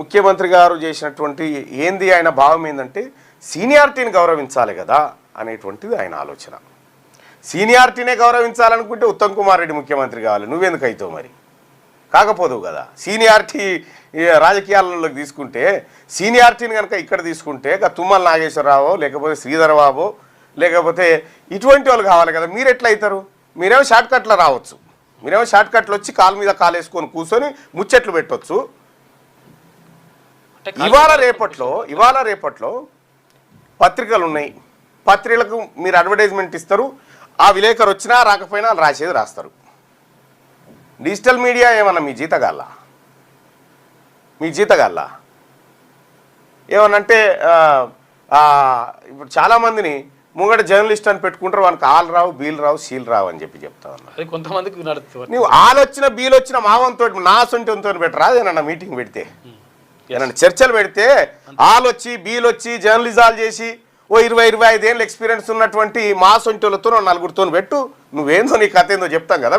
ముఖ్యమంత్రి గారు చేసినటువంటి ఏంది ఆయన భావం ఏంటంటే సీనియారిటీని గౌరవించాలి కదా అనేటువంటిది ఆయన ఆలోచన. సీనియారిటీనే గౌరవించాలనుకుంటే ఉత్తమ్ కుమార్ రెడ్డి ముఖ్యమంత్రి కావాలి. నువ్వెందుకు అవుతావు మరి? కాకపోదు కదా. సీనియారిటీ రాజకీయాలలోకి తీసుకుంటే సీనియారిటీని కనుక ఇక్కడ తీసుకుంటే తుమ్మల నాగేశ్వరరావు లేకపోతే శ్రీధరబాబు లేకపోతే ఇటువంటి వాళ్ళు కావాలి కదా. మీరు ఎట్లా అవుతారు మీరేమో షార్ట్ కట్లో రావచ్చు. మీరేమో షార్ట్ కట్లు వచ్చి కాలు మీద కాలు వేసుకొని కూర్చొని ముచ్చట్లు పెట్టవచ్చు ఇవాళ రేపట్లో ఇవాళ రేపట్లో పత్రికలు ఉన్నాయి. పత్రికలకు మీరు అడ్వర్టైజ్మెంట్ ఇస్తారు. ఆ విలేకరు వచ్చినా రాకపోయినా రాసేది రాస్తారు. డిజిటల్ మీడియా ఏమన్నా మీ జీతగాళ్ళ? మీ జీతగాళ్ళ? ఏమనంటే ఇప్పుడు చాలామందిని ముంగట జర్నలిస్ట్ అని పెట్టుకుంటారు. వానికి ఆల్ రావు బీల్ రావు సీల్ రావు అని చెప్పి చెప్తా ఉన్నా. కొంతమందికి నువ్వు ఆల్ వచ్చిన బీల్ వచ్చిన మావంతో నా సొంతంతో పెట్టరా? ఏమన్నా మీటింగ్ పెడితే. ఏమన్నా చర్చలు పెడితే ఆలొచ్చి వచ్చి బీల్ వచ్చి జర్నలిజాలు చేసి ఓ ఇరవై ఇరవై ఐదేళ్ళు ఎక్స్పీరియన్స్ ఉన్నటువంటి మా సొంటోళ్ళతో నలుగురితో పెట్టు. నువ్వేందో నీ కథ ఏందో చెప్తాం కదా.